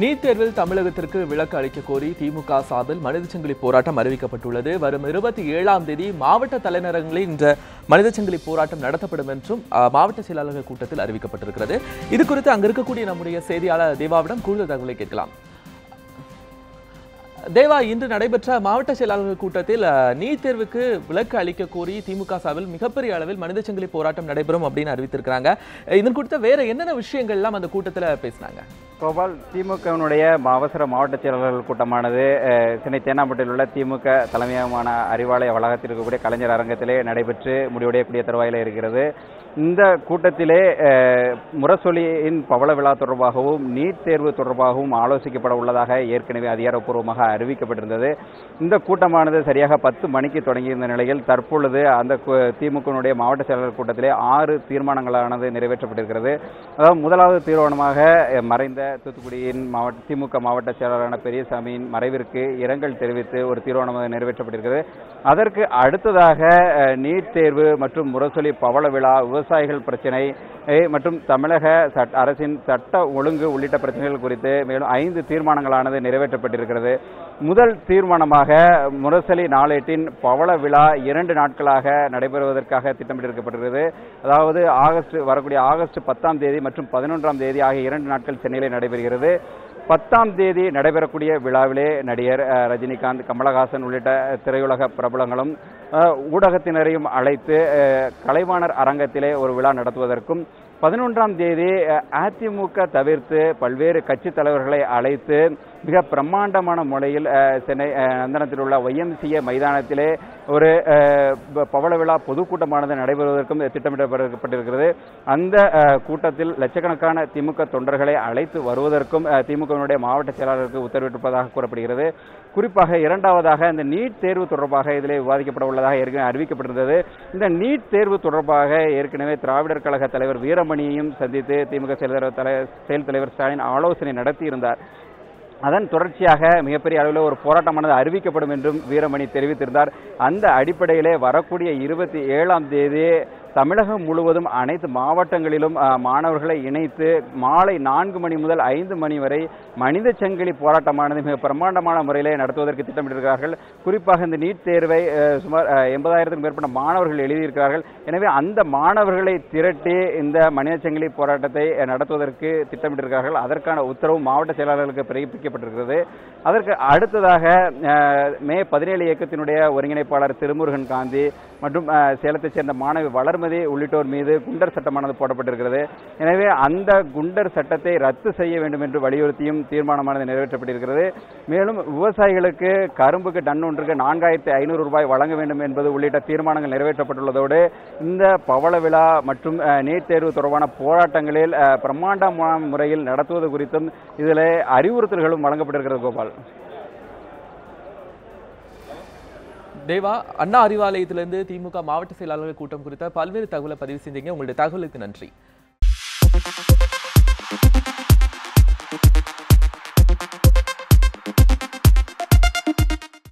NEET தேர்வில் தமிழகத்திற்கு விலக்கு அளிக்க கோரி திமுக சார்பில் மனித சங்கிலி போராட்டம் அறிவிக்கப்பட்டுள்ளது. வரும் இருபத்தி ஏழாம் தேதி மாவட்ட தலைநகரங்களில் இந்த மனித சங்கிலி போராட்டம் நடத்தப்படும் என்றும் மாவட்ட செயலாளர்கள் கூட்டத்தில் அறிவிக்கப்பட்டிருக்கிறது. இது குறித்து அங்க இருக்கக்கூடிய நம்முடைய செய்தியாளர் தேவாவிடம் கூடுதல் தகவலை கேட்கலாம். தேவா இன்று நடைபெற்ற மாவட்ட செயலாளர்கள் கூட்டத்தில் நீட் தேர்வுக்கு விலக்கு அளிக்க கோரி திமுக சார்பில் மிகப்பெரிய அளவில் மனித சங்கிலி போராட்டம் நடைபெறும் அப்படின்னு அறிவித்திருக்கிறாங்க. இதன் குறித்த வேற என்னென்ன விஷயங்கள் எல்லாம் அந்த கூட்டத்தில் பேசினாங்க? கோபால் திமுகவினுடைய அவசர மாவட்ட செயலாளர்கள் கூட்டமானது சென்னை தேனாம்பட்டில் உள்ள திமுக தலைமையகமான அறிவாலய வளாகத்தில் இருக்கக்கூடிய கலைஞர் அரங்கத்திலே நடைபெற்று முடிவடையக்கூடிய தருவாயில் இருக்கிறது. இந்த கூட்டத்திலே முரசொலியின் பவள விழா தொடர்பாகவும் நீட் தேர்வு தொடர்பாகவும் ஆலோசிக்கப்பட உள்ளதாக ஏற்கனவே அதிகாரப்பூர்வமாக அறிவிக்கப்பட்டிருந்தது. இந்த கூட்டமானது சரியாக பத்து மணிக்கு தொடங்கியிருந்த நிலையில் தற்பொழுது அந்த திமுகவினுடைய மாவட்ட செயலாளர் கூட்டத்திலே ஆறு தீர்மானங்களானது நிறைவேற்றப்பட்டிருக்கிறது. அதாவது முதலாவது தீர்மானமாக மறைந்த தூத்துக்குடியின் மாவட்ட திமுக மாவட்ட செயலாளரான பெரியசாமியின் மறைவிற்கு இரங்கல் தெரிவித்து ஒரு தீர்மானம் நிறைவேற்றப்பட்டிருக்கிறது. அதற்கு அடுத்ததாக நீட் தேர்வு மற்றும் முரசொலி பவள விழா விவசாயிகள் பிரச்சினை மற்றும் தமிழக அரசின் சட்ட ஒழுங்கு உள்ளிட்ட பிரச்சனைகள் குறித்து மேலும் ஐந்து தீர்மானங்களானது நிறைவேற்றப்பட்டிருக்கிறது. முதல் தீர்மானமாக முரசொலி நாளேட்டின் பவள விழா இரண்டு நாட்களாக நடைபெறுவதற்காக திட்டமிட்டிருக்கப்பட்டிருக்கிறது. அதாவது ஆகஸ்ட் வரக்கூடிய ஆகஸ்ட் பத்தாம் தேதி மற்றும் பதினொன்றாம் தேதி ஆகிய இரண்டு நாட்கள் சென்னையில் நடைபெறுகிறது. பத்தாம் தேதி நடைபெறக்கூடிய விழாவிலே நடிகர் ரஜினிகாந்த் கமலஹாசன் உள்ளிட்ட திரையுலக பிரபலங்களும் ஊடகத்தினரையும் அழைத்து கலைவாணர் அரங்கத்திலே ஒரு விழா நடத்துவதற்கும் பதினொன்றாம் தேதி அதிமுக தவிர்த்து பல்வேறு கட்சி தலைவர்களை அழைத்து மிக பிரம்மாண்டமான முறையில் சென்னை நந்தனத்தில் உள்ள ஒய்எம்சிஏ மைதானத்திலே ஒரு ப- பவள விழா பொதுக்கூட்டமானது நடைபெறுவதற்கும் திட்டமிடப்பட்டிருக்கிறது. அந்த கூட்டத்தில் லட்சக்கணக்கான திமுக தொண்டர்களை அழைத்து வருவதற்கும் திமுகவினுடைய மாவட்ட செயலாளருக்கு உத்தரவிட்டிருப்பதாக கூறப்படுகிறது. குறிப்பாக இரண்டாவதாக இந்த நீட் தேர்வு தொடர்பாக இதிலே விவாதிக்கப்பட உள்ளதாக ஏற்கனவே அறிவிக்கப்பட்டிருந்தது. இந்த நீட் தேர்வு தொடர்பாக ஏற்கனவே திராவிடர் கழக தலைவர் வீரமணியையும் சந்தித்து திமுக செயல் தலைவர் செயல் தலைவர் ஸ்டாலின் ஆலோசனை நடத்தியிருந்தார். அதன் தொடர்ச்சியாக மிகப்பெரிய அளவில் ஒரு போராட்டமானது அறிவிக்கப்படும் என்றும் வீரமணி தெரிவித்திருந்தார். அந்த அடிப்படையிலே வரக்கூடிய இருபத்தி ஏழாம் தேதி தமிழகம் முழுவதும் அனைத்து மாவட்டங்களிலும் மாணவர்களை இணைத்து மாலை நான்கு மணி முதல் ஐந்து மணி வரை மனித சங்கிலி போராட்டமானது மிக பிரம்மாண்டமான முறையிலே நடத்துவதற்கு திட்டமிட்டிருக்கிறார்கள். குறிப்பாக இந்த நீட் தேர்வை சுமார் எண்பதாயிரத்துக்கும் மேற்பட்ட மாணவர்கள் எழுதியிருக்கிறார்கள். எனவே அந்த மாணவர்களை திரட்டி இந்த மனித சங்கிலி போராட்டத்தை நடத்துவதற்கு திட்டமிட்டிருக்கிறார்கள். அதற்கான உத்தரவு மாவட்ட செயலாளர்களுக்கு பிறப்பிக்கப்பட்டிருக்கிறது. அதற்கு அடுத்ததாக மே பதினேழு இயக்கத்தினுடைய ஒருங்கிணைப்பாளர் திருமுருகன் காந்தி மற்றும் சேலத்தைச் சேர்ந்த மாணவி வளர்மதி உள்ளிட்டோர் மீது குண்டர் சட்டமானது போடப்பட்டிருக்கிறது. எனவே அந்த குண்டர் சட்டத்தை ரத்து செய்ய வேண்டும் என்று வலியுறுத்தியும் தீர்மானமானது நிறைவேற்றப்பட்டிருக்கிறது. மேலும் விவசாயிகளுக்கு கரும்புக்கு டன் ஒன்றுக்கு நான்காயிரத்தி ஐநூறு ரூபாய் வழங்க வேண்டும் என்பது உள்ளிட்ட தீர்மானங்கள் நிறைவேற்றப்பட்டுள்ளதோடு இந்த பவள விழா மற்றும் நீட் தேர்வு தொடர்பான போராட்டங்களில் பிரம்மாண்டமான முறையில் நடத்துவது குறித்தும் இதில் அறிவுறுத்தல்களும் வழங்கப்பட்டிருக்கிறது கோபால். தேவா அண்ணா அறிவாலயத்திலிருந்து திமுக மாவட்ட செயலாளர்கள் கூட்டம் குறித்த பல்வேறு தகவலை பதிவு செஞ்சீங்க. உங்களுடைய தகவலுக்கு நன்றி.